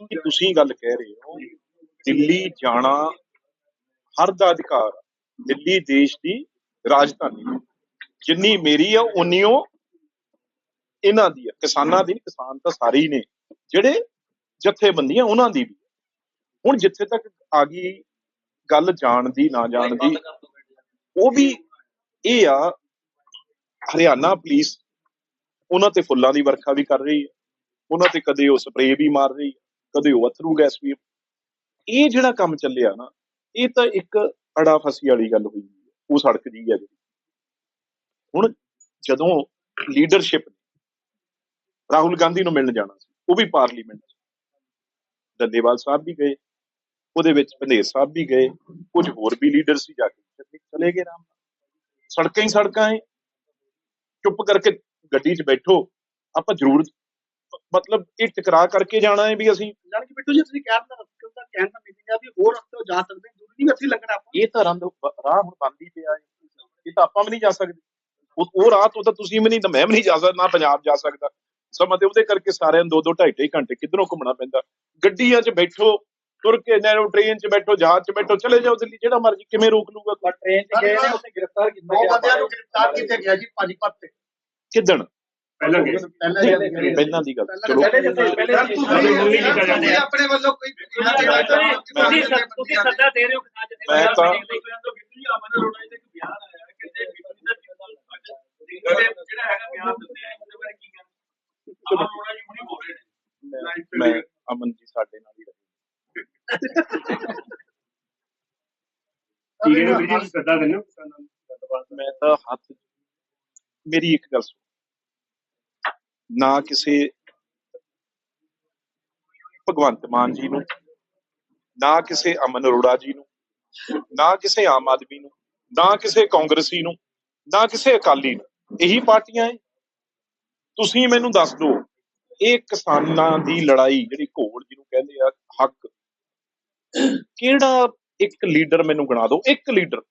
ਕਿ ਤੁਸੀਂ ਗੱਲ ਕਹਿ ਰਹੇ ਹੋ, ਦਿੱਲੀ ਜਾਣਾ ਹਰ ਦਾ ਅਧਿਕਾਰ ਦਿੱਲੀ ਦੇਸ਼ ਦੀ ਰਾਜਧਾਨੀ ਜਿੰਨੀ ਮੇਰੀ ਆ ਉਨੀ ਉਹ ਇਹਨਾਂ ਦੀ ਆ। ਕਿਸਾਨਾਂ ਦੀ ਕਿਸਾਨ ਤਾਂ ਸਾਰੇ ਹੀ ਨੇ। ਜਿਹੜੇ ਜਥੇਬੰਦੀਆਂ ਉਹਨਾਂ ਦੀ ਵੀ ਹੁਣ ਜਿੱਥੇ ਤੱਕ ਆ ਗਈ ਗੱਲ ਜਾਣ ਦੀ, ਨਾ ਜਾਣ ਦੀ, ਉਹ ਵੀ ਇਹ ਆ, ਹਰਿਆਣਾ ਪੁਲਿਸ ਉਹਨਾਂ ਤੇ ਫੁੱਲਾਂ ਦੀ ਵਰਖਾ ਵੀ ਕਰ ਰਹੀ ਹੈ ਉਹਨਾਂ ਤੇ ਕਦੇ ਉਹ ਸਪਰੇਅ ਵੀ ਮਾਰ ਰਹੀ ਹੈ ਕਦੇ ਉਹ ਅਥਰੂ ਗੈਸ ਵੀ ਇਹ ਜਿਹੜਾ ਕੰਮ ਚੱਲਿਆ ਨਾ, ਇਹ ਤਾਂ ਇੱਕ ਅੜਾ ਫਸੀ ਵਾਲੀ ਗੱਲ ਹੋਈ ਉਹ ਸੜਕ ਦੀ ਹੈ ਜਿਹੜੀ। ਹੁਣ ਜਦੋਂ ਲੀਡਰਸ਼ਿਪ ਰਾਹੁਲ ਗਾਂਧੀ ਨੂੰ ਮਿਲਣ ਜਾਣਾ ਸੀ, ਉਹ ਵੀ ਪਾਰਲੀਮੈਂਟ 'ਚ। ਡੱਲੇਵਾਲ ਸਾਹਿਬ ਵੀ ਗਏ, ਉਹਦੇ ਵਿੱਚ ਪੰਧੇਰ ਸਾਹਿਬ ਵੀ ਗਏ, ਕੁਝ ਹੋਰ ਵੀ ਲੀਡਰ ਸੀ ਜਾ ਕੇ ਚਲੇ ਗਏ ਰਾਮ ਨਾਲ। ਸੜਕਾਂ ਹੀ ਸੜਕਾਂ ਹੈ ਚੁੱਪ ਕਰਕੇ ਗੱਡੀ 'ਚ ਬੈਠੋ, ਆਪਾਂ ਜ਼ਰੂਰ ਮਤਲਬ ਇਹ ਟਕਰਾ ਕਰਕੇ ਜਾਣਾ ਹੈ ਵੀ ਅਸੀਂ ਜਾਨ ਕਿ ਬਿੱਟੂ ਜੀ ਤੁਸੀਂ ਕਹਿਣ ਦਾ ਰਸਤੇ ਦਾ ਕਹਿਣ ਦਾ ਮੀਨਿੰਗ ਆ ਵੀ ਹੋਰ ਰਸਤੇ ਤੋਂ ਜਾ ਸਕਦੇ ਹਾਂ, ਜ਼ਰੂਰੀ ਨਹੀਂ ਲੱਗਣਾ ਆਪਾਂ। ਇਹ ਤਾਂ ਰੰਦ ਰਾਹ ਹੁਣ ਬੰਦ ਹੀ ਪਿਆ ਹੈ। ਇਹ ਤਾਂ ਆਪਾਂ ਵੀ ਨਹੀਂ ਜਾ ਸਕਦੇ। ਉਹ ਉਹ ਰਾਹ ਤੋਂ ਤਾਂ ਤੁਸੀਂ ਵੀ ਨਹੀਂ ਤਾਂ ਮੈਂ ਵੀ ਨਹੀਂ ਜਾ ਸਕਦਾ ਨਾ ਪੰਜਾਬ ਜਾ ਸਕਦਾ। ਸਮਾਂ ਤੇ ਉਹਦੇ ਕਰਕੇ ਸਾਰਿਆਂ ਨੂੰ ਦੋ ਦੋ ਢਾਈ ਢਾਈ ਘੰਟੇ ਕਿੱਧਰੋਂ ਘੁੰਮਣਾ ਪੈਂਦਾ। ਗੱਡੀਆਂ 'ਚ ਬੈਠੋ ਤੁਰ ਕੇ ਨੈਰੋ ਟ੍ਰੇਨ 'ਚ ਬੈਠੋ ਜਹਾਜ਼ 'ਚ ਬੈਠੋ ਚਲੇ ਜਾਓ ਦਿੱਲੀ ਜਿਹੜਾ ਮਰਜ਼ੀ ਕਿਵੇਂ ਰੋਕ ਲੂਗਾ ਟ੍ਰੇਨ 'ਚ ਗਏ ਨੇ ਉੱਥੇ ਗ੍ਰਿਫਤਾਰ ਕੀਤਾ ਨੌ ਬੰਦਿਆਂ ਨੂੰ ਗ੍ਰਿਫਤਾਰ ਕੀਤਾ ਗਿਆ ਜੀ ਪਾਜੀਪਤ ਤੇ ਕਿੱਦਣ? ਪਹਿਲਾਂ ਗਏ ਪਹਿਲਾਂ ਦੀ ਗੱਲ। ਚਲੋ। ਪਹਿਲੇ ਜਿੱਥੇ ਪਹਿਲੇ ਤੁਸੀਂ ਆਪਣੇ ਵੱਲੋਂ ਕੋਈ ਤੁਸੀਂ ਸ- ਤੁਸੀਂ ਸੱਦਾ ਦੇ ਰਹੇ ਹੋ ਕਿਸਾਨ ਜਥੇ ਮੈਂ ਤਾਂ- ਜਿਹੜਾ ਹੈਗਾ ਬਿਆਨ ਦਿੱਤੇ ਆ ਉਹਦੇ ਬਾਰੇ ਕੀ ਕਹਿਣਾ? ਆਮ ਲੋਕਾਂ ਜੀ ਹੁਣੀ ਬੋਲ ਰਹੇ ਨੇ। ਮੈਂ ਅਮਨ ਜੀ ਸਾਡੇ ਨਾਲ ਹੀ ਰਹੇ। ਠੀਕ ਹੈ ਵੀਰ ਜੀ ਸੱਦਾ ਦਿੰਦੇ ਹੋ? ਕਿਸਾਨਾਂ ਨੂੰ ਗੱਲਬਾਤ ਮੈਂ ਤਾਂ ਹੱਥ ਮੇਰੀ ਇੱਕ ਗੱਲ ਸੁਣ। ਨਾ ਕਿਸੇ ਭਗਵੰਤ ਮਾਨ ਜੀ ਨੂੰ, ਨਾ ਕਿਸੇ ਅਮਨ ਅਰੋੜਾ ਜੀ ਨੂੰ, ਨਾ ਕਿਸੇ ਆਮ ਆਦਮੀ ਨੂੰ, ਨਾ ਕਿਸੇ ਕਾਂਗਰਸੀ ਨੂੰ, ਨਾ ਕਿਸੇ ਅਕਾਲੀ ਨੂੰ, ਇਹੀ ਪਾਰਟੀਆਂ ਹੈ ਤੁਸੀਂ ਮੈਨੂੰ ਦੱਸ ਦਿਓ, ਇਹ ਕਿਸਾਨਾਂ ਦੀ ਲੜਾਈ ਜਿਹੜੀ ਘੋੜ ਜਿਹਨੂੰ ਕਹਿੰਦੇ ਆ, ਹੱਕ, ਕਿਹੜਾ ਇੱਕ ਲੀਡਰ ਮੈਨੂੰ ਗਣਾ ਦਿਓ, ਇੱਕ ਲੀਡਰ।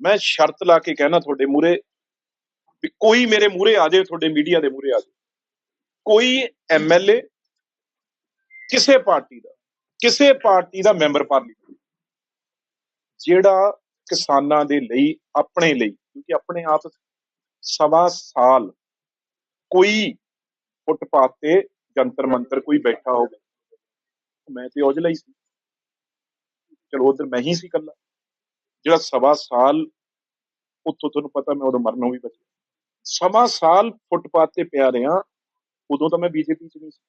ਮੈਂ ਸ਼ਰਤ ਲਾ ਕੇ ਕਹਿਣਾ ਤੁਹਾਡੇ ਮੂਰੇ ਵੀ ਕੋਈ ਮੇਰੇ ਮੂਰੇ ਆ ਜਾਏ ਤੁਹਾਡੇ ਮੀਡੀਆ ਦੇ ਮੂਰੇ ਆ ਜਾਏ ਕੋਈ ਐਮਐਲਏ ਕਿਸੇ ਪਾਰਟੀ ਦਾ, ਕਿਸੇ ਪਾਰਟੀ ਦਾ ਮੈਂਬਰ ਪਾਰਲੀਮੈਂਟ ਜਿਹੜਾ ਕਿਸਾਨਾਂ ਦੇ ਲਈ, ਆਪਣੇ ਲਈ, ਕਿਉਂਕਿ ਆਪਣੇ ਆਪ ਸਵਾ ਸਾਲ ਕੋਈ ਫੁੱਟਪਾਥ ਤੇ ਜੰਤਰ ਮੰਤਰ ਕੋਈ ਬੈਠਾ ਹੋਵੇ, ਮੈਂ ਤੇ ਔਜਲਾ ਹੀ ਸੀ। ਚਲੋ ਉਧਰ ਮੈਂ ਹੀ ਸੀ ਇਕੱਲਾ। ਜਿਹੜਾ ਸਵਾ ਸਾਲ ਉੱਥੋਂ ਤੁਹਾਨੂੰ ਪਤਾ ਮੈਂ ਉਦੋਂ ਮਰਨੋਂ ਵੀ ਬਚਿਆ। ਸਵਾ ਸਾਲ ਫੁੱਟਪਾਥ ਤੇ ਪਿਆ ਰਿਹਾ ਉਦੋਂ ਤਾਂ ਮੈਂ ਬੀਜੇਪੀ ਚ ਨਹੀਂ ਸੀ।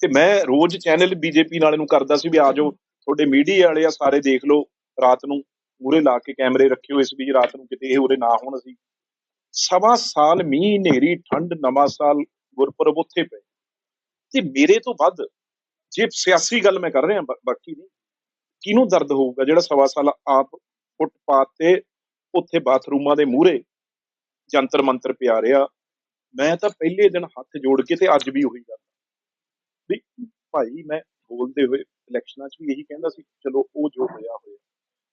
ਤੇ ਮੈਂ ਰੋਜ਼ ਚੈਨਲ ਬੀਜੇਪੀ ਵਾਲੇ ਨੂੰ ਕਰਦਾ ਸੀ ਵੀ ਆ ਜਾਓ, ਤੁਹਾਡੇ ਮੀਡੀਆ ਵਾਲੇ ਆ, ਸਾਰੇ ਦੇਖ ਲਓ ਰਾਤ ਨੂੰ ਮੂਰੇ ਲਾ ਕੇ ਕੈਮਰੇ ਰੱਖਿਓ ਇਸ ਵੀ ਰਾਤ ਨੂੰ ਕਿਤੇ ਇਹ ਉਰੇ ਨਾ ਹੋਣ ਅਸੀਂ। ਸਵਾ ਸਾਲ ਮੀਂਹ, ਹਨੇਰੀ, ਠੰਡ, ਨਵਾਂ ਸਾਲ, ਗੁਰਪੁਰਬ ਉੱਥੇ ਪਏ। ਤੇ ਮੇਰੇ ਤੋਂ ਵੱਧ ਜੇ ਸਿਆਸੀ ਗੱਲ ਮੈਂ ਕਰ ਰਿਹਾ ਬਾਕੀ ਨਹੀਂ। ਕਿਹਨੂੰ ਦਰਦ ਹੋਊਗਾ ਜਿਹੜਾ ਸਵਾ ਸਾਲ ਆਪ ਫੁੱਟਪਾਥ ਤੇ ਉੱਥੇ ਬਾਥਰੂਮਾਂ ਦੇ ਮੂਹਰੇ ਜੰਤਰ ਮੰਤਰ ਪਿਆ ਰਿਹਾ ਮੈਂ ਤਾਂ ਪਹਿਲੇ ਦਿਨ ਹੱਥ ਜੋੜ ਕੇ ਤੇ ਅੱਜ ਵੀ ਉਹੀ ਗੱਲ ਵੀ ਭਾਈ ਮੈਂ ਬੋਲਦੇ ਹੋਏ ਇਲੈਕਸ਼ਨਾਂ 'ਚ ਵੀ ਇਹੀ ਕਹਿੰਦਾ ਸੀ, ਚਲੋ ਉਹ ਜੋ ਹੋਇਆ ਹੋਇਆ।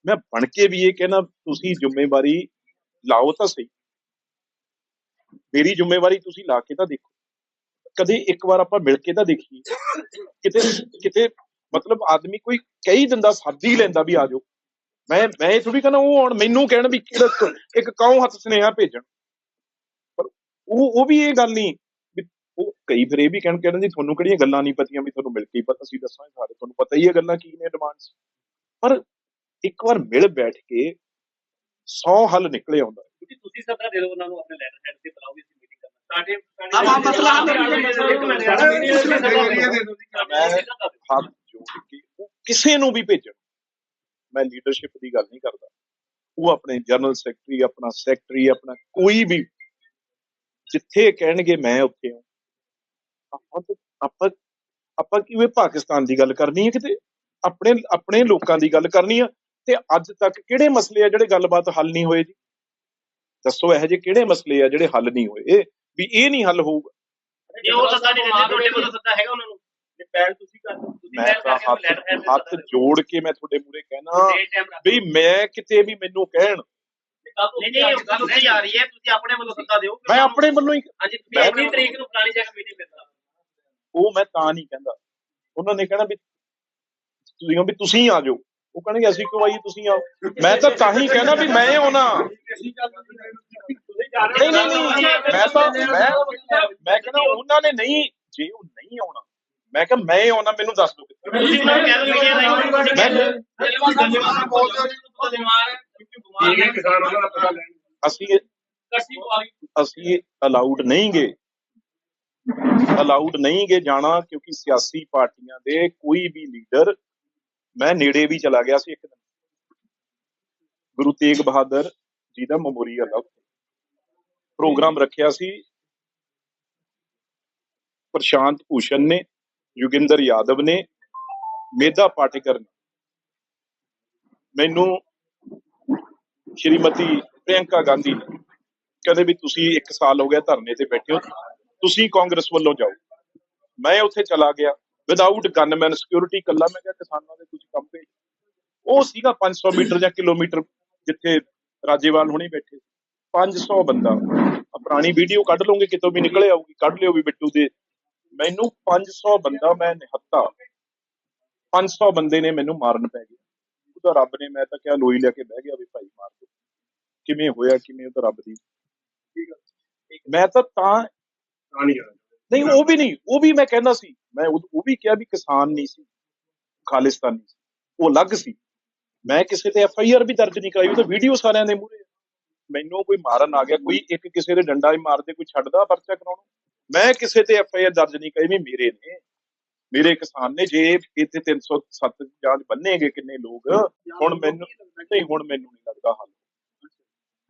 ਮੈਂ ਬਣ ਕੇ ਵੀ ਇਹ ਕਹਿਣਾ ਤੁਸੀਂ ਜ਼ਿੰਮੇਵਾਰੀ ਲਾਓ ਤਾਂ ਸਹੀ। ਮੇਰੀ ਜ਼ਿੰਮੇਵਾਰੀ ਤੁਸੀਂ ਲਾ ਕੇ ਤਾਂ ਦੇਖੋ। ਕਦੇ ਇੱਕ ਵਾਰ ਆਪਾਂ ਮਿਲ ਕੇ ਤਾਂ ਦੇਖੀਏ। ਕਿਤੇ ਕਿਤੇ ਮਤਲਬ ਆਦਮੀ ਕੋਈ ਕਈ ਦਿੰਦਾ, ਸੱਦ ਲੈਂਦਾ ਵੀ ਆ ਜਾਓ। ਮੈਂ ਮੈਂ ਇਹ ਥੋੜੀ ਕਹਿੰਦਾ, ਉਹ ਹੁਣ ਮੈਨੂੰ ਕਹਿਣ ਵੀ ਕਿਹੜਾ ਇੱਕ ਕੌਂ ਹੱਥ ਸੁਨੇਹਾ ਭੇਜਣ। ਉਹ ਉਹ ਵੀ ਇਹ ਗੱਲ ਨਹੀਂ ਉਹ ਕਈ ਫਿਰ ਇਹ ਵੀ ਕਹਿਣ ਕਹਿੰਦੇ ਜੀ ਤੁਹਾਨੂੰ ਕਿਹੜੀਆਂ ਗੱਲਾਂ ਨਹੀਂ ਪਤੀਆਂ ਵੀ ਤੁਹਾਨੂੰ ਮਿਲ ਕੇ ਪਤਾ ਸੀ ਦੱਸਾਂਗੇ ਸਾਰੇ ਤੁਹਾਨੂੰ ਪਤਾ ਹੀ ਹੈ ਗੱਲਾਂ ਕੀ ਨੇ ਡਿਮਾਂਡਸ ਪਰ ਇੱਕ ਵਾਰ ਮਿਲ ਬੈਠ ਕੇ 100 ਹੱਲ ਨਿਕਲੇ ਆਉਂਦਾ ਤੁਸੀਂ ਤੁਸੀਂ ਸੱਦਾ ਦੇ ਦਿਓ ਉਹਨਾਂ ਨੂੰ ਆਪਣੇ ਲੈਟਰ ਹੈਡ ਤੇ ਬੁਲਾਓ ਅਸੀਂ ਮੀਟਿੰਗ ਕਰਨਾ। ਸਾਡੇ ਆਹ ਆਹ ਮਸਲਾ ਹੱਥ ਜੋੜ ਕੇ ਉਹ ਕਿਸੇ ਨੂੰ ਵੀ ਭੇਜਣ। ਮੈਂ ਲੀਡਰਸ਼ਿਪ ਦੀ ਗੱਲ ਨਹੀਂ ਕਰਦਾ। ਉਹ ਆਪਣੇ ਜਨਰਲ ਸੈਕਟਰੀ ਆਪਣਾ ਸੈਕਟਰੀ ਆਪਣਾ ਕੋਈ ਵੀ ਜਿੱਥੇ ਕਹਿਣਗੇ ਮੈਂ ਉੱਥੇ ਹਾਂ। ਆਪਾਂ ਤਾਂ- ਆਪਾਂ ਆਪਾਂ ਕਿਵੇਂ ਪਾਕਿਸਤਾਨ ਦੀ ਗੱਲ ਕਰਨੀ ਹੈ ਕਿਤੇ? ਆਪਣੇ ਆਪਣੇ ਲੋਕਾਂ ਦੀ ਗੱਲ ਕਰਨੀ ਆ ਤੇ ਅੱਜ ਤੱਕ ਕਿਹੜੇ ਮਸਲੇ ਆ ਜਿਹੜੇ ਗੱਲਬਾਤ ਹੱਲ ਨਹੀਂ ਹੋਏ ਜੀ? ਦੱਸੋ ਇਹੋ ਜਿਹੇ ਕਿਹੜੇ ਮਸਲੇ ਆ ਜਿਹੜੇ ਹੱਲ ਨਹੀਂ ਹੋਏ? ਵੀ ਇਹ ਨਹੀਂ ਹੱਲ ਹੋਊਗਾ। ਜੇ ਉਹ ਸੱਦਾ ਨਹੀਂ ਦਿੰਦੇ ਤੁਹਾਡੇ ਵੱਲੋਂ ਸੱਦਾ ਹੈਗਾ ਉਹਨਾਂ ਨੂੰ। ਜੇ ਪਹਿਲ ਤੁਸੀਂ ਕਰ ਤੁਸੀਂ ਮੈਂ ਪਹਿਲ ਤਾਂ ਕਰਕੇ ਹੱਥ ਜੋੜ ਕੇ ਮੈਂ ਤੁਹਾਡੇ ਮੂਰੇ ਕਹਿਣਾ ਵੀ ਮੈਂ ਕਿਤੇ ਵੀ ਮੈਨੂੰ ਕਹਿਣ ਨਹੀਂ ਨਹੀਂ ਉਹ ਗੱਲ ਉੱਥੇ ਆ ਰਹੀ ਹੈ ਤੁਸੀਂ ਆਪਣੇ ਵੱਲੋਂ ਸੱਦਾ ਦਿਓ ਮੈਂ ਆਪਣੇ ਵੱਲੋਂ ਹੀ ਹਾਂਜੀ ਮੈਂ- ਤੁਸੀਂ ਤਰੀਕ ਨੂੰ ਫਲਾਣੀ ਜਗ੍ਹਾ ਮੀਟਿੰਗ ਕਰਨਾ ਉਹ ਮੈਂ ਤਾਂ ਨਹੀਂ ਕਹਿੰਦਾ। ਉਹਨਾਂ ਨੇ ਕਹਿਣਾ ਵੀ ਤੁਸੀਂ ਕਹੋ ਵੀ ਤੁਸੀਂ ਆ ਜਾਓ। ਉਹ ਕਹਿਣਗੇ ਅਸੀਂ ਕਿਉਂ ਆਈਏ ਤੁਸੀਂ ਆਓ। ਮੈਂ ਤਾਂ ਤਾਂ ਹੀ ਕਹਿਣਾ ਵੀ ਮੈਂ ਆਉਣਾ। ਨਹੀਂ ਨਹੀਂ ਨਹੀਂ ਮੈਂ ਤਾਂ ਮੈਂ ਮੈਂ ਕਹਿੰਦਾ ਉਹਨਾਂ ਨੇ ਨਹੀਂ ਜੇ ਉਹ ਨਹੀਂ ਆਉਣਾ ਮੈਂ ਕਿਹਾ ਮੈਂ ਆਉਣਾ ਮੈਨੂੰ ਦੱਸ ਦਿਓ ਕਿੱਥੇ ਠੀਕ ਹੈ ਕਿਸਾਨ ਉਹਨਾਂ ਦਾ ਪਤਾ ਲੈਣ ਅਸੀਂ ਅਸੀਂ ਅਲਾਉਡ ਨਹੀਂਗੇ ਅਲਾਉਡ ਨਹੀਂਗੇ ਜਾਣਾ ਕਿਉਂਕਿ ਸਿਆਸੀ ਪਾਰਟੀਆਂ ਦੇ ਕੋਈ ਵੀ ਲੀਡਰ ਮੈਂ ਨੇੜੇ ਵੀ ਚਲਾ ਗਿਆ ਸੀ ਇੱਕ ਦਿਨ। ਗੁਰੂ ਤੇਗ ਬਹਾਦਰ ਜੀ ਦਾ ਮੈਮੋਰੀਅਲ ਆ ਪ੍ਰੋਗਰਾਮ ਰੱਖਿਆ ਸੀ। ਪ੍ਰਸ਼ਾਂਤ ਭੂਸ਼ਣ ਨੇ ਯੁਗਿੰਦਰ ਯਾਦਵ ਨੇ ਮੇਧਾ ਪਾਟੇਕਰ ਨੇ। ਮੈਨੂੰ ਸ਼੍ਰੀਮਤੀ ਪ੍ਰਿਯੰਕਾ ਗਾਂਧੀ ਨੇ ਕਹਿੰਦੇ ਵੀ ਤੁਸੀਂ 1 ਸਾਲ ਹੋ ਗਿਆ ਧਰਨੇ ਤੇ ਬੈਠੇ ਹੋ ਤੁਸੀਂ ਕਾਂਗਰਸ ਵੱਲੋਂ ਜਾਓ। ਮੈਂ ਉੱਥੇ ਚਲਾ ਗਿਆ। ਵਿਦਆਊਟ ਗਨਮੈਨ ਸਿਕਿਉਰਿਟੀ ਕੱਲਾ ਮੈਂ ਕਿਹਾ ਕਿਸਾਨਾਂ ਦੇ ਤੁਸੀਂ ਕੰਮ ਭੇਜ ਉਹ ਸੀਗਾ 500 ਮੀਟਰ ਜਾਂ ਕਿਲੋਮੀਟਰ ਜਿੱਥੇ ਰਾਜੇਵਾਲ ਹੁਣੀ ਬੈਠੇ। 500 ਬੰਦਾ। ਪੁਰਾਣੀ ਵੀਡੀਓ ਕੱਢ ਲਓਗੇ, ਕਿਤੋਂ ਵੀ ਨਿਕਲੇ ਆਊਗੀ, ਕੱਢ ਲਿਓ ਵੀ ਬਿੱਟੂ ਦੇ। ਮੈਨੂੰ 500 ਬੰਦਾ ਮੈਂ ਨਿਹੱਤਾ। 500 ਬੰਦੇ ਨੇ ਮੈਨੂੰ ਮਾਰਨ ਪੈ ਗਏ। ਉਹਦਾ ਰੱਬ ਨੇ ਮੈਂ ਤਾਂ ਕਿਹਾ ਲੋਈ ਲੈ ਕੇ ਬਹਿ ਗਿਆ ਵੀ ਭਾਈ ਮਾਰ ਦੋ। ਕਿਵੇਂ ਹੋਇਆ ਕਿਵੇਂ ਉਹਦਾ ਰੱਬ ਦੀ। ਮੈਂ ਤਾਂ ਤਾਂ ਨਹੀਂ ਉਹ ਵੀ ਨਹੀਂ ਉਹ ਵੀ ਮੈਂ ਕਹਿੰਦਾ ਸੀ। ਮੈਂ ਉਹ ਵੀ ਕਿਹਾ ਵੀ ਕਿਸਾਨ ਨਹੀਂ ਸੀ ਖਾਲਿਸਤਾਨੀ ਸੀ। ਉਹ ਅਲੱਗ ਸੀ। ਮੈਂ ਕਿਸੇ ਤੇ ਐਫ ਆਈ ਆਰ ਵੀ ਦਰਜ ਨਹੀਂ ਕਰਾਈ ਉਹ ਤਾਂ ਵੀਡੀਓ ਸਾਰਿਆਂ ਦੇ ਮੂਹਰੇ ਮੈਨੂੰ ਕੋਈ ਮਾਰਨ ਆ ਗਿਆ ਕੋਈ ਇੱਕ ਕਿਸੇ ਦੇ ਡੰਡਾ ਹੀ ਮਾਰਦੇ ਕੋਈ ਛੱਡਦਾ ਪਰਚਾ ਕਰਾਉਣਾ। ਮੈਂ ਕਿਸੇ ਤੇ ਐਫ ਆਈ ਆਰ ਦਰਜ ਨਹੀਂ ਕਰਾਈ ਵੀ ਮੇਰੇ ਨੇ। ਮੇਰੇ ਕਿਸਾਨ ਨੇ ਜੇ ਇੱਥੇ 307 ਜਾਂਚ ਬੰਨੇਗੇ ਕਿੰਨੇ ਲੋਕ ਹੁਣ ਮੈਨੂੰ ਨਹੀਂ ਹੁਣ ਮੈਨੂੰ ਨਹੀਂ ਲੱਗਦਾ ਹੱਲ।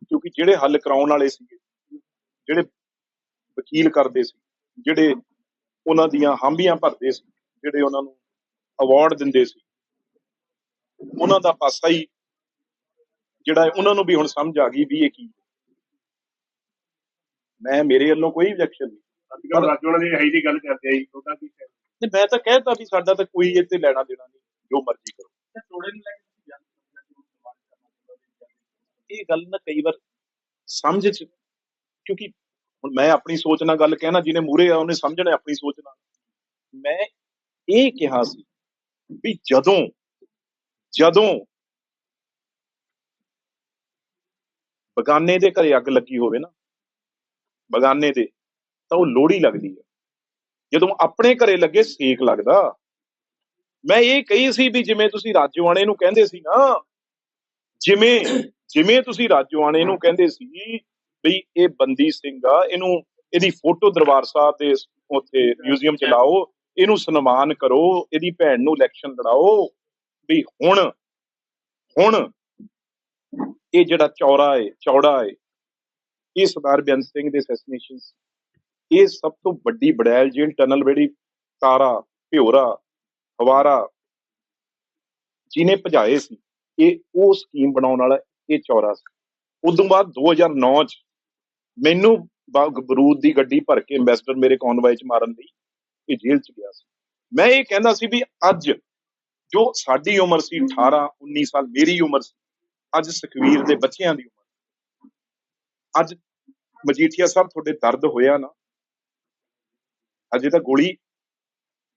ਕਿਉਂਕਿ ਜਿਹੜੇ ਹੱਲ ਕਰਾਉਣ ਵਾਲੇ ਸੀਗੇ ਜਿਹੜੇ ਵਕੀਲ ਕਰਦੇ ਸੀ ਜਿਹੜੇ ਉਹਨਾਂ ਦੀਆਂ ਹਾਮੀਆਂ ਭਰਦੇ ਸੀ ਜਿਹੜੇ ਉਹਨਾਂ ਨੂੰ ਅਵਾਰਡ ਦਿੰਦੇ ਸੀ ਉਹਨਾਂ ਦਾ ਪਾਸਾ ਹੀ ਜਿਹੜਾ ਉਹਨਾਂ ਨੂੰ ਵੀ ਹੁਣ ਸਮਝ ਆ ਗਈ ਵੀ ਇਹ ਕੀ। ਮੈਂ ਮੇਰੇ ਵੱਲੋਂ ਕੋਈ objection ਨਹੀਂ। ਅੱਜ ਕੱਲ੍ਹ ਰਾਜੋਂ ਦੀ ਹੈ ਦੀ ਗੱਲ ਕਰਦੇ ਆ ਜੀ ਤੁਹਾਡਾ ਕੀ ਤੇ ਮੈਂ ਤਾਂ ਕਹਿਤਾ ਵੀ ਸਾਡਾ ਤਾਂ ਕੋਈ ਇੱਥੇ ਲੈਣਾ ਦੇਣਾ ਨਹੀਂ ਜੋ ਮਰਜ਼ੀ ਕਰੋ। ਇਹ ਗੱਲ ਨਾ ਕਈ ਵਾਰ ਸਮਝ ਚ ਕਿਉਂਕਿ ਹੁਣ ਮੈਂ ਆਪਣੀ ਸੋਚ ਨਾਲ ਗੱਲ ਕਹਿਣਾ ਜਿਹਨੇ ਮੂਰੇ ਆ ਉਹਨੇ ਸਮਝਣਾ ਆਪਣੀ ਸੋਚ ਨਾਲ। ਮੈਂ ਇਹ ਕਿਹਾ ਸੀ ਵੀ ਜਦੋਂ ਜਦੋਂ ਬਗਾਨੇ ਦੇ ਘਰੇ ਅੱਗ ਲੱਗੀ ਹੋਵੇ ਨਾ ਬਗਾਨੇ ਦੇ ਤਾਂ ਉਹ ਲੋੜੀ ਲੱਗਦੀ ਹੈ। ਜਦੋਂ ਆਪਣੇ ਘਰੇ ਲੱਗੇ ਸੇਕ ਲੱਗਦਾ। ਮੈਂ ਇਹ ਕਹੀ ਸੀ ਵੀ ਜਿਵੇਂ ਤੁਸੀਂ ਰਾਜਵਾਨੇ ਨੂੰ ਕਹਿੰਦੇ ਸੀ ਨਾ, ਜਿਵੇਂ ਜਿਵੇਂ ਤੁਸੀਂ ਰਾਜਵਾਨੇ ਨੂੰ ਕਹਿੰਦੇ ਸੀ ਵੀ ਇਹ ਬੰਦੀ ਸਿੰਘ ਆ, ਇਹਨੂੰ, ਇਹਦੀ ਫੋਟੋ ਦਰਬਾਰ ਸਾਹਿਬ ਦੇ ਉੱਥੇ ਮਿਊਜ਼ੀਅਮ ਚ ਲਾਓ, ਇਹਨੂੰ ਸਨਮਾਨ ਕਰੋ, ਇਹਦੀ ਭੈਣ ਨੂੰ ਇਲੈਕਸ਼ਨ ਲੜਾਓ, ਵੀ ਹੁਣ ਹੁਣ ਇਹ ਜਿਹੜਾ ਚੌੜਾ ਏ ਚੌੜਾ ਏ, ਇਹ ਸਰਦਾਰ ਬੇਅੰਤ ਸਿੰਘ ਦੇ ਅਸੈਸੀਨੇਸ਼ਨ ਇਹ ਸਭ ਤੋਂ ਵੱਡੀ ਬੜੈਲ ਜੇਲ ਟਨਲ ਜਿਹੜੀ ਤਾਰਾ, ਭਿਓਰਾ ਹਵਾਰਾ ਜਿਹਨੇ ਭਜਾਏ ਸੀ, ਇਹ ਉਹ ਸਕੀਮ ਬਣਾਉਣ ਵਾਲਾ ਇਹ ਚੌਰਾ ਸੀ। ਉਦੋਂ ਬਾਅਦ 2009 ਚ ਮੈਨੂੰ ਬਰੂਦ ਦੀ ਗੱਡੀ ਭਰ ਕੇ ਐਮਬੈਸਡਰ ਮੇਰੇ ਕੌਨਵਾਈ ਚ ਮਾਰਨ ਲਈ ਇਹ ਜੇਲ੍ਹ ਚ ਗਿਆ ਸੀ। ਮੈਂ ਇਹ ਕਹਿੰਦਾ ਸੀ ਵੀ ਅੱਜ ਜੋ ਸਾਡੀ ਉਮਰ ਸੀ 18 19 ਸਾਲ ਮੇਰੀ ਉਮਰ ਸੀ, ਅੱਜ ਸੁਖਵੀਰ ਦੇ ਬੱਚਿਆਂ ਦੀ ਉਮਰ ਅੱਜ ਮਜੀਠੀਆ ਸਾਹਿਬ ਤੁਹਾਡੇ ਦਰਦ ਹੋਇਆ ਨਾ ਅਜੇ ਤਾਂ ਗੋਲੀ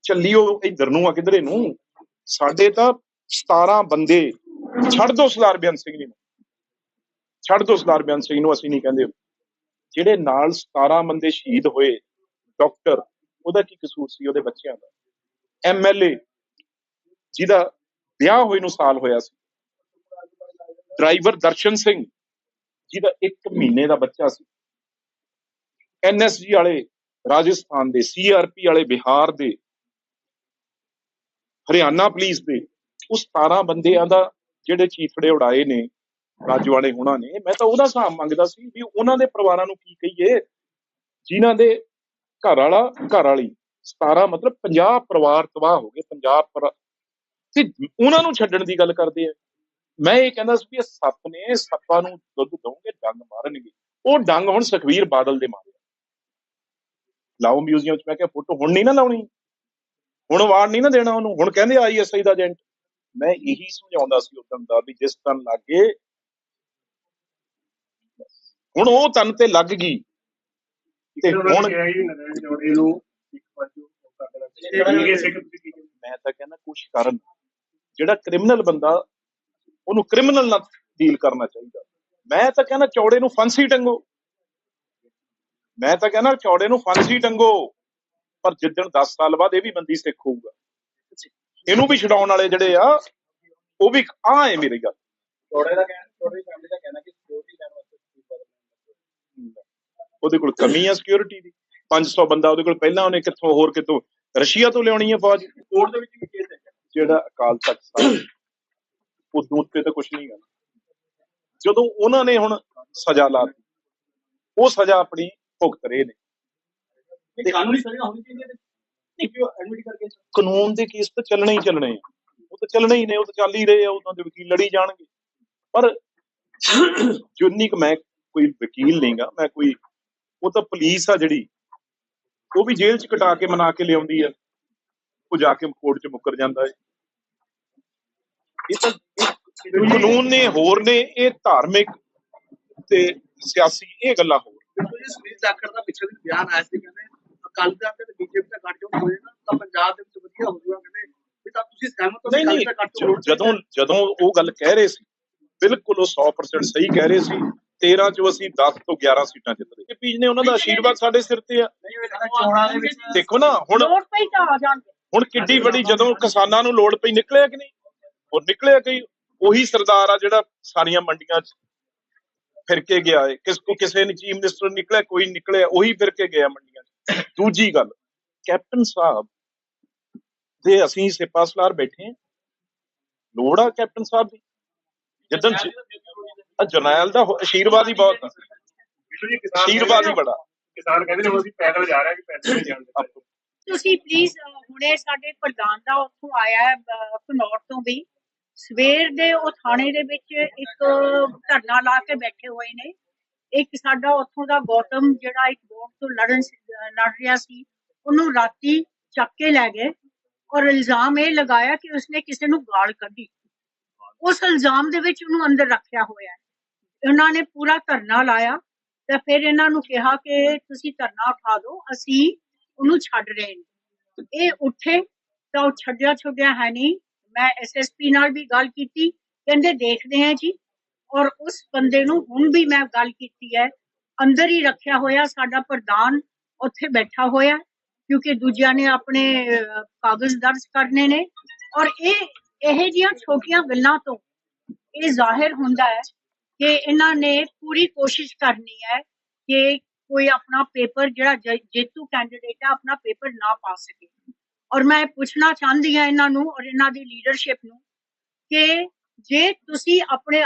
ਚੱਲੀ, ਉਹ ਇਧਰ ਨੂੰ ਆ, ਕਿਧਰੇ ਨੂੰ। ਸਾਡੇ ਤਾਂ 17 ਬੰਦੇ, ਛੱਡ ਦੋ ਸਰਦਾਰ ਬੇਅੰਤ ਸਿੰਘ ਨੂੰ। ਛੱਡ ਦੋ ਸਰਦਾਰ ਬੇਅੰਤ ਸਿੰਘ ਨੂੰ, ਅਸੀਂ ਨਹੀਂ ਕਹਿੰਦੇ। ਜਿਹੜੇ ਨਾਲ 17 ਬੰਦੇ ਸ਼ਹੀਦ ਹੋਏ, ਡਾਕਟਰ, ਉਹਦਾ ਕੀ ਕਸੂਰ ਸੀ ਉਹਦੇ ਬੱਚਿਆਂ ਦਾ? ਐਮਐਲਏ ਜਿਹਦਾ ਵਿਆਹ ਹੋਏ ਨੂੰ ਸਾਲ ਹੋਇਆ ਸੀ। ਡਰਾਈਵਰ ਦਰਸ਼ਨ ਸਿੰਘ, ਜਿਹਦਾ 1 ਮਹੀਨੇ ਦਾ ਬੱਚਾ ਸੀ। ਐਨਐਸਜੀ ਵਾਲੇ ਰਾਜਸਥਾਨ ਦੇ ਸੀਆਰਪੀ ਵਾਲੇ ਬਿਹਾਰ ਦੇ, ਹਰਿਆਣਾ ਪੁਲਿਸ ਦੇ, ਉਹ 17 ਬੰਦਿਆਂ ਦਾ ਜਿਹੜੇ ਚੀਥੜੇ ਉਡਾਏ ਨੇ ਰਾਜਵਾੜੇ ਹੁਣਾਂ ਨੇ, ਮੈਂ ਤਾਂ ਉਹਦਾ ਹਿਸਾਬ ਮੰਗਦਾ ਸੀ ਵੀ ਉਹਨਾਂ ਦੇ ਪਰਿਵਾਰਾਂ ਨੂੰ ਕੀ ਕਹੀਏ, ਜਿਨ੍ਹਾਂ ਦੇ ਘਰ ਵਾਲਾ, ਘਰ ਵਾਲੀ 17 ਮਤਲਬ 50 ਪਰਿਵਾਰ ਤਬਾਹ ਹੋ ਗਏ 50 ਪਰ ਤੇ ਉਹਨਾਂ ਨੂੰ ਛੱਡਣ ਦੀ ਗੱਲ ਕਰਦੇ ਆ। ਮੈਂ ਇਹ ਕਹਿੰਦਾ ਸੀ ਵੀ ਇਹ ਸੱਪ ਨੇ, ਸੱਪਾਂ ਨੂੰ ਦੁੱਧ ਦਊਂਗੇ, ਡੰਗ ਮਾਰਨਗੇ। ਉਹ ਡੰਗ ਹੁਣ ਸੁਖਵੀਰ ਬਾਦਲ ਦੇ ਮਾਰੇ ਲਾਓ ਮਿਊਜ਼ੀਅਮ ਚ। ਮੈਂ ਕਿਹਾ ਫੋਟੋ ਹੁਣ ਨਹੀਂ ਨਾ ਲਾਉਣੀ। ਹੁਣ ਅਵਾਰਡ ਨਹੀਂ ਨਾ ਦੇਣਾ ਉਹਨੂੰ। ਹੁਣ ਕਹਿੰਦੇ ਆਈਐਸਆਈ ਦਾ ਏਜੰਟ ਮੈਂ ਇਹੀ ਸਮਝਾਉਂਦਾ ਸੀ ਉਦੋਂ ਦਾ ਵੀ ਜਿਸ ਤਨ ਲੱਗੇ ਹੁਣ ਉਹ ਤਨ ਤੇ ਲੱਗ ਗਈ। ਤੇ ਤੇ ਹੁਣ ਤੁਸੀਂ ਕੀ ਕਹਿੰਦੇ? ਕੁਝ ਕਰਨ। ਜਿਹੜਾ ਕ੍ਰਿਮੀਨਲ ਬੰਦਾ ਉਹਨੂੰ ਕ੍ਰਿਮੀਨਲ ਨਾਲ ਡੀਲ ਕਰਨਾ ਚਾਹੀਦਾ। ਮੈਂ ਤਾਂ ਕਹਿੰਦਾ ਚੌੜੇ ਨੂੰ ਫਾਂਸੀ ਟੰਗੋ ਮੈਂ ਤਾਂ ਕਹਿੰਦਾ ਚੌੜੇ ਨੂੰ ਫਾਂਸੀ ਟੰਗੋ ਪਰ ਜਿੱਦਣ 10 ਸਾਲ ਬਾਅਦ ਇਹ ਵੀ ਬੰਦੀ ਸਿੱਖ ਹੋਊਗਾ। ਇਹਨੂੰ ਵੀ ਛਡਾਉਣ ਵਾਲੇ ਜਿਹੜੇ ਆ ਉਹ ਵੀ ਆ ਹੈ ਮੇਰੀ ਗੱਲ। ਚੌੜੇ ਦਾ ਕਹਿਣਾ ਚੌੜੇ ਫੈਮਿਲੀ ਦਾ ਕਹਿਣਾ ਕਿ ਸਿਕਿਉਰਿਟੀ ਲੈਣ ਵਾਸਤੇ ਉਹਦੇ ਕੋਲ ਕਮੀ ਆ ਸਿਕਿਉਰਿਟੀ ਦੀ। 500 ਬੰਦਾ ਉਹਦੇ ਕੋਲ ਪਹਿਲਾਂ ਉਹਨੇ ਕਿੱਥੋਂ ਹੋਰ ਕਿਤੋਂ ਰਸ਼ੀਆ ਤੋਂ ਲਿਆਉਣੀ ਹੈ ਫੌਜ। ਕੋਰਟ ਦੇ ਵਿੱਚ ਵੀ ਕੇਸ ਹੈ ਜਿਹੜਾ ਅਕਾਲ ਤਖਤ ਸਾਹਿਬ ਉਹ ਦੂਤ ਤੇ ਤਾਂ ਕੁਝ ਨਹੀਂ ਗਾ ਜਦੋਂ ਉਹਨਾਂ ਨੇ ਹੁਣ ਸਜ਼ਾ ਲਾਤੀ ਉਹ ਸਜ਼ਾ ਆਪਣੀ ਭੁਗਤ ਰਹੇ ਨੇ। ਕਾਨੂੰਨੀ ਸਜ਼ਾ ਹੋਣੀ ਚਾਹੀਦੀ ਹੈ। ਨਹੀਂ ਕਿ ਉਹ ਐਡਮਿਟ ਕਰਕੇ? ਕਾਨੂੰਨ ਦੇ ਕੇਸ ਤਾਂ ਚੱਲਣੇ ਹੀ ਚੱਲਣੇ ਆ। ਉਹ ਤਾਂ ਚੱਲਣੇ ਹੀ ਨੇ ਉਹ ਤਾਂ ਚੱਲ ਹੀ ਰਹੇ ਆ ਉਹਨਾਂ ਦੇ ਵਕੀਲ ਲੜੀ ਜਾਣਗੇ। ਪਰ ਜਿੰਨੀ ਕੁ ਮੈਂ ਕੋਈ ਵਕੀਲ ਨਹੀਂਗਾ ਮੈਂ ਕੋਈ ਉਹ ਤਾਂ ਪੁਲਿਸ ਆ ਜਿਹੜੀ ਉਹ ਵੀ ਜੇਲ੍ਹ 'ਚ ਕਟਾ ਕੇ ਮਨਾ ਕੇ ਲਿਆਉਂਦੀ ਆ। ਉਹ ਜਾ ਕੇ ਕੋਰਟ 'ਚ ਮੁੱਕਰ ਜਾਂਦਾ ਹੈ ਇਹ ਤਾਂ ਕਾਨੂੰਨ ਨੇ ਹੋਰ ਨੇ ਇਹ ਧਾਰਮਿਕ ਤੇ ਸਿਆਸੀ ਇਹ ਗੱਲਾਂ ਹੋਰ ਬਿਲਕੁਲ ਜੀ ਸੁਨੀਲ ਜਾਖੜ ਦਾ ਪਿੱਛੇ ਵੀ ਬਿਆਨ ਆਇਆ ਸੀ ਕਹਿੰਦੇ ਅਕਾਲੀ ਦਲ ਤੇ ਬੀਜੇਪੀ ਦਾ ਗੱਠਜੋੜ ਹੋਏ ਨਾ ਤਾਂ ਪੰਜਾਬ ਦੇ ਵਿੱਚ ਵਧੀਆ ਹੋ ਜਾਊਗਾ ਕਹਿੰਦੇ। ਵੀ ਤਾਂ ਤੁਸੀਂ ਸਹਿਮਤ ਹੋ ਵੀ ਨਹੀਂ ਅਕਾਲੀ ਨਹੀਂ ਦਲ ਗੱਠਜੋੜ ਜ- ਜਦੋਂ ਜਦੋਂ ਉਹ ਗੱਲ ਕਹਿ ਰਹੇ ਸੀ ਬਿਲਕੁਲ ਉਹ 100% ਸਹੀ ਕਹਿ ਰਹੇ ਸੀ। 13 ਚੋਂ ਅਸੀਂ 10 ਤੋਂ 11 ਸੀਟਾਂ ਜਿੱਤ ਲਏ ਪੀਜ ਨੇ ਉਹਨਾਂ ਦਾ ਆਸ਼ੀਰਵਾਦ ਸਾਡੇ ਸਿਰ ਤੇ ਆ। ਨਹੀਂ ਉਹ ਕਹਿੰਦਾ ਚੋਣਾਂ ਦੇ ਵਿੱਚ ਦੇਖੋ ਨਾ ਹੁਣ ਲੋੜ ਪਈ ਤਾਂ ਆ ਜਾਣਗੇ। ਹੁਣ ਕਿੱਡੀ ਵੱਡੀ ਜਦੋਂ ਕਿਸਾਨਾਂ ਨੂੰ ਲੋੜ ਪਈ ਨਿਕਲਿਆ ਕਿ ਨਹੀਂ? ਉਹ ਨਿਕਲਿਆ ਕਿ ਉਹੀ ਸਰਦਾਰ ਆ ਜਿਹੜਾ ਸਾਰੀਆਂ ਮੰਡੀਆਂ 'ਚ ਫਿਰ ਕੇ ਗਿਆ ਹੈ ਕਿਸ ਕੋ ਕਿਸੇ ਨੇ ਚੀਫ ਮਿਨਿਸਟਰ ਨਿਕਲਿਆ ਕੋਈ ਨਿਕਲਿਆ ਉਹੀ ਫਿਰ ਕੇ ਗਿਆ ਮੰਡੀਆਂ 'ਚ। ਦੂਜੀ ਗੱਲ ਕੈਪਟਨ ਸਾਹਿਬ ਦੇ ਅਸੀਂ ਸਿਪਾ ਸਲਾਰ ਬੈਠੇ ਹਾਂ ਲੋੜ ਆ ਕੈਪਟਨ ਸਾਹਿਬ ਦੀ? ਜਿੱਦਣ ਜ- ਆ ਜਰਨੈਲ ਦਾ ਆਸ਼ੀਰਵਾਦ ਹੀ ਬਹੁਤ ਆ। ਆਸ਼ੀਰਵਾਦ ਹੀ ਬੜਾ। ਕਿਸਾਨ ਕਹਿੰਦੇ ਨੇ ਅਸੀਂ ਪੈਦਲ ਜਾ ਰਹੇ ਹਾਂ ਕਿ ਪੈਦਲ ਦਿੰਦੇ ਤੁਸੀਂ ਪਲੀਜ਼ ਹੁਣੇ ਸਾਡੇ ਪ੍ਰਧਾਨ ਦਾ ਉੱਥੋਂ ਆਇਆ ਹੈ ਘਨੌਰ ਤੋਂ ਵੀ। ਸਵੇਰ ਦੇ ਉਹ ਥਾਣੇ ਦੇ ਵਿੱਚ ਇੱਕ ਧਰਨਾ ਲਾ ਕੇ ਬੈਠੇ ਹੋਏ ਨੇ। ਇੱਕ ਸਾਡਾ ਉੱਥੋਂ ਦਾ ਗੌਤਮ ਜਿਹੜਾ ਇੱਕ ਵੋਟ ਤੋਂ ਲੜਨ ਲੜ ਰਿਹਾ ਸੀ, ਉਹਨੂੰ ਰਾਤੀ ਚੱਕ ਕੇ ਲੈ ਗਏ ਔਰ ਇਲਜ਼ਾਮ ਇਹ ਲਗਾਇਆ ਕਿ ਉਸਨੇ ਕਿਸੇ ਨੂੰ ਗਾਲ ਕੱਢੀ। ਉਸ ਇਲਜ਼ਾਮ ਦੇ ਵਿੱਚ ਉਹਨੂੰ ਅੰਦਰ ਰੱਖਿਆ ਹੋਇਆ ਹੈ। ਉਹਨਾਂ ਨੇ ਪੂਰਾ ਧਰਨਾ ਲਾਇਆ ਤੇ ਫਿਰ ਇਹਨਾਂ ਨੂੰ ਕਿਹਾ ਕਿ ਤੁਸੀਂ ਧਰਨਾ ਉਠਾ ਦਿਓ, ਅਸੀਂ ਉਹਨੂੰ ਛੱਡ ਰਹੇ ਨੇ। ਇਹ ਉੱਠੇ ਤਾਂ ਉਹ ਛੱਡਿਆ ਛੁੱਡਿਆ ਹੈ ਨਹੀਂ। ਮੈਂ ਐਸਐਸਪੀ ਨਾਲ ਵੀ ਗੱਲ ਕੀਤੀ, ਕਹਿੰਦੇ ਦੇਖਦੇ ਹਾਂ ਜੀ। ਔਰ ਉਸ ਬੰਦੇ ਨੂੰ ਹੁਣ ਵੀ ਮੈਂ ਗੱਲ ਕੀਤੀ ਹੈ। ਅੰਦਰ ਹੀ ਰੱਖਿਆ ਹੋਇਆ ਸਾਡਾ ਪ੍ਰਧਾਨ ਉੱਥੇ ਬੈਠਾ ਹੋਇਆ, ਕਿਉਂਕਿ ਦੂਜਿਆਂ ਨੇ ਆਪਣੇ ਕਾਗਜ਼ ਦਰਜ ਕਰਨੇ ਨੇ। ਔਰ ਇਹ ਇਹ ਜਿਹੀਆਂ ਛੋਟੀਆਂ ਗੱਲਾਂ ਤੋਂ ਇਹ ਜ਼ਾਹਿਰ ਹੁੰਦਾ ਹੈ ਕਿ ਇਹਨਾਂ ਨੇ ਪੂਰੀ ਕੋਸ਼ਿਸ਼ ਕਰਨੀ ਹੈ ਕਿ ਕੋਈ ਆਪਣਾ ਪੇਪਰ ਜਿਹੜਾ ਜੇਤੂ ਕੈਂਡੀਡੇਟ ਆ, ਆਪਣਾ ਪੇਪਰ ਨਾ ਪਾ ਸਕੇ। ਔਰ ਮੈਂ ਪੁੱਛਣਾ ਚਾਹੁੰਦੀ ਹਾਂ ਇਹਨਾਂ ਨੂੰ ਔਰ ਇਹਨਾਂ ਦੀ ਲੀਡਰਸ਼ਿਪ ਨੂੰ ਕਿ ਜੇ ਤੁਸੀਂ ਆਪਣੇ